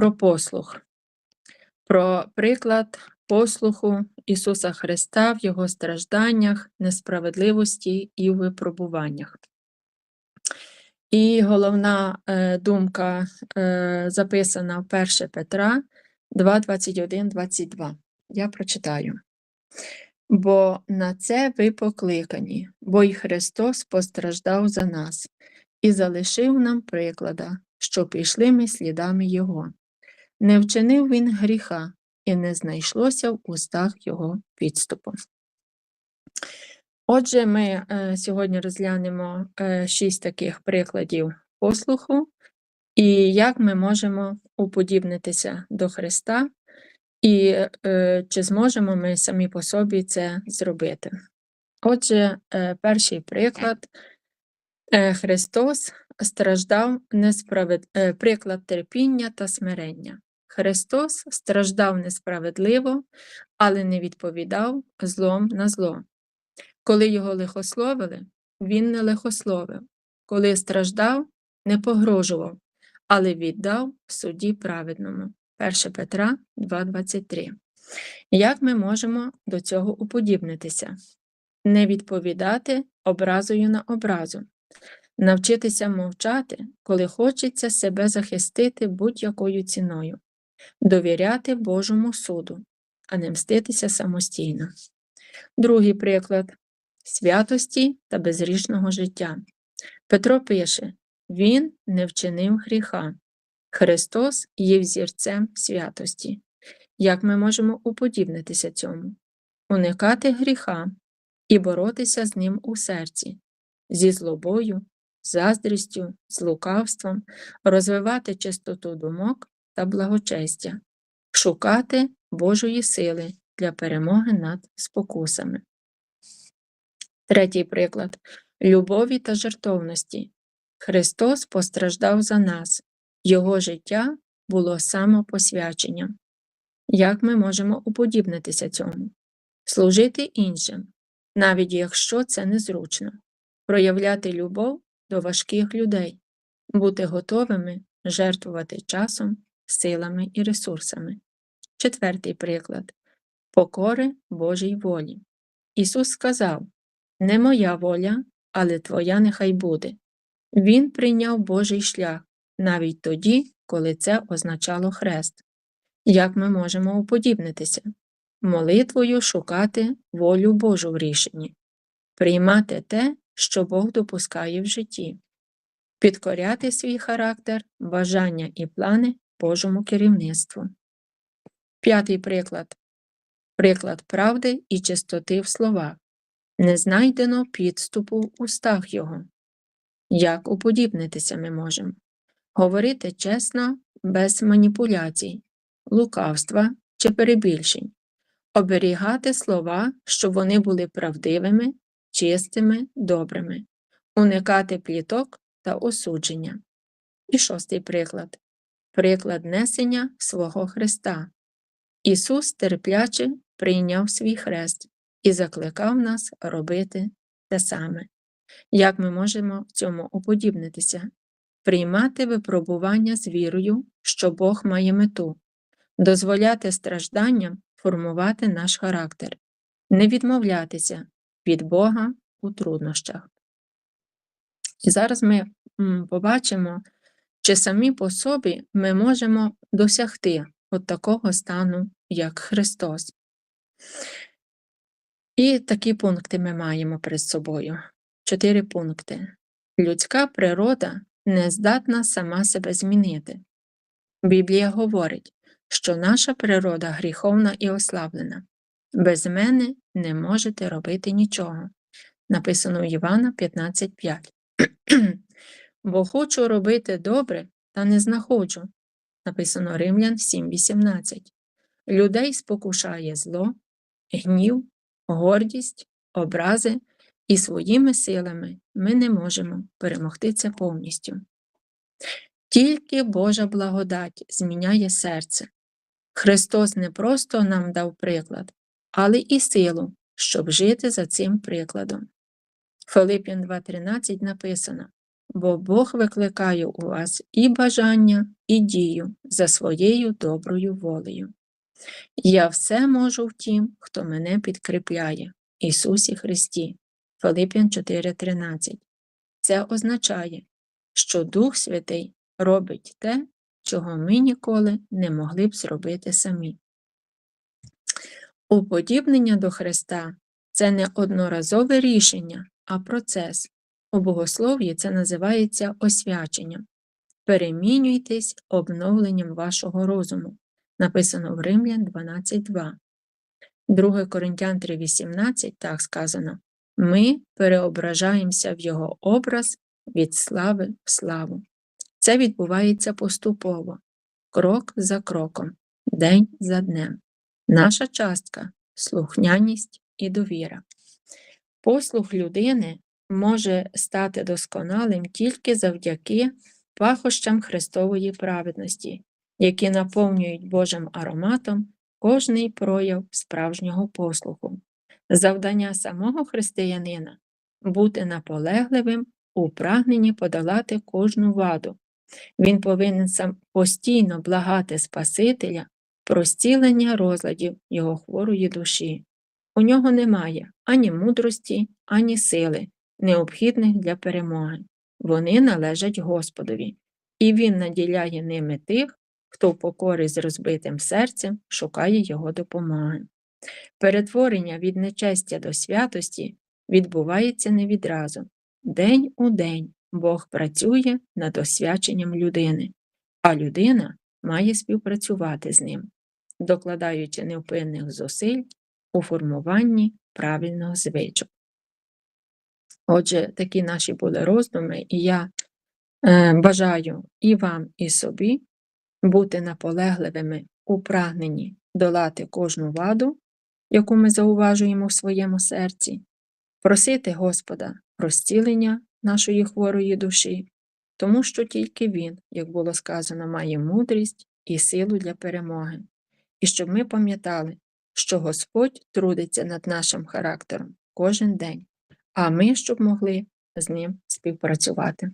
про послух, про приклад послуху Ісуса Христа в Його стражданнях, несправедливості і випробуваннях. І головна е, думка е, записана в 1 Петра 2, 21, 22. Я прочитаю. Бо на це ви покликані, бо й Христос постраждав за нас і залишив нам приклада, що пішли ми слідами Його. Не вчинив він гріха, і не знайшлося в устах Його підступу. Отже, ми е, сьогодні розглянемо е, шість таких прикладів послуху і як ми можемо уподібнитися до Христа, і е, чи зможемо ми самі по собі це зробити. Отже, перший приклад Христос страждав несправед... приклад терпіння та смирення. Христос страждав несправедливо, але не відповідав злом на зло. Коли його лихословили, він не лихословив, коли страждав, не погрожував, але віддав суді праведному. 1 Петра 2,23. Як ми можемо до цього уподібнитися? Не відповідати образою на образу, навчитися мовчати, коли хочеться себе захистити будь-якою ціною, довіряти Божому суду, а не мститися самостійно. Другий приклад святості та безрішного життя. Петро пише: Він не вчинив гріха. Христос є взірцем святості. Як ми можемо уподібнитися цьому? Уникати гріха і боротися з ним у серці, зі злобою, заздрістю, з лукавством, розвивати чистоту думок та благочестя, шукати Божої сили для перемоги над спокусами. Третій приклад любові та жертовності. Христос постраждав за нас, Його життя було самопосвяченням. Як ми можемо уподібнитися цьому? Служити іншим, навіть якщо це незручно, проявляти любов до важких людей, бути готовими жертвувати часом, силами і ресурсами. Четвертий приклад покори Божій волі. Ісус сказав не моя воля, але твоя нехай буде. Він прийняв Божий шлях навіть тоді, коли це означало хрест. Як ми можемо уподібнитися? Молитвою шукати волю Божу в рішенні, приймати те, що Бог допускає в житті, підкоряти свій характер, бажання і плани Божому керівництву. П'ятий приклад приклад правди і чистоти в словах не знайдено підступу в устах його. Як уподібнитися ми можемо? Говорити чесно, без маніпуляцій, лукавства чи перебільшень, оберігати слова, щоб вони були правдивими, чистими, добрими, уникати пліток та осудження. І шостий приклад приклад несення свого Христа. Ісус терпляче прийняв свій хрест і закликав нас робити те саме. Як ми можемо в цьому уподібнитися, приймати випробування з вірою, що Бог має мету, дозволяти стражданням формувати наш характер, не відмовлятися від Бога у труднощах. І зараз ми побачимо, чи самі по собі ми можемо досягти от такого стану, як Христос. І такі пункти ми маємо перед собою. Чотири пункти. Людська природа не здатна сама себе змінити. Біблія говорить, що наша природа гріховна і ослаблена. Без мене не можете робити нічого. Написано в Івана 15.5. Бо хочу робити добре, та не знаходжу. Написано Римлян 7.18. Людей спокушає зло, гнів, гордість, образи, і своїми силами ми не можемо перемогти це повністю. Тільки Божа благодать зміняє серце. Христос не просто нам дав приклад, але і силу, щоб жити за цим прикладом. Филип'ян 2.13 написано бо Бог викликає у вас і бажання, і дію за своєю доброю волею. Я все можу в тім, хто мене підкріпляє, Ісусі Христі. Филип'ян 4:13. Це означає, що Дух Святий робить те, чого ми ніколи не могли б зробити самі. Уподібнення до Христа це не одноразове рішення, а процес. У богослов'ї це називається освяченням. Перемінюйтесь обновленням вашого розуму, написано в Римлян 12.2. 2 Коринтян 3.18 так сказано: Ми переображаємося в Його образ від слави в славу. Це відбувається поступово, крок за кроком, день за днем. Наша частка слухняність і довіра. Послух людини може стати досконалим тільки завдяки пахощам Христової праведності, які наповнюють Божим ароматом кожний прояв справжнього послуху. Завдання самого християнина бути наполегливим у прагненні подолати кожну ваду. Він повинен сам постійно благати Спасителя про зцілення розладів його хворої душі. У нього немає ані мудрості, ані сили, необхідних для перемоги. Вони належать Господові, і Він наділяє ними тих, хто в покорі з розбитим серцем шукає Його допомоги. Перетворення від нечестя до святості відбувається не відразу. День у день Бог працює над освяченням людини, а людина має співпрацювати з ним, докладаючи невпинних зусиль у формуванні правильного звичок. Отже, такі наші були роздуми, і я е, бажаю і вам, і собі бути наполегливими у прагненні долати кожну ваду, яку ми зауважуємо в своєму серці, просити Господа про зцілення нашої хворої душі, тому що тільки Він, як було сказано, має мудрість і силу для перемоги, і щоб ми пам'ятали, що Господь трудиться над нашим характером кожен день, а ми щоб могли з ним співпрацювати.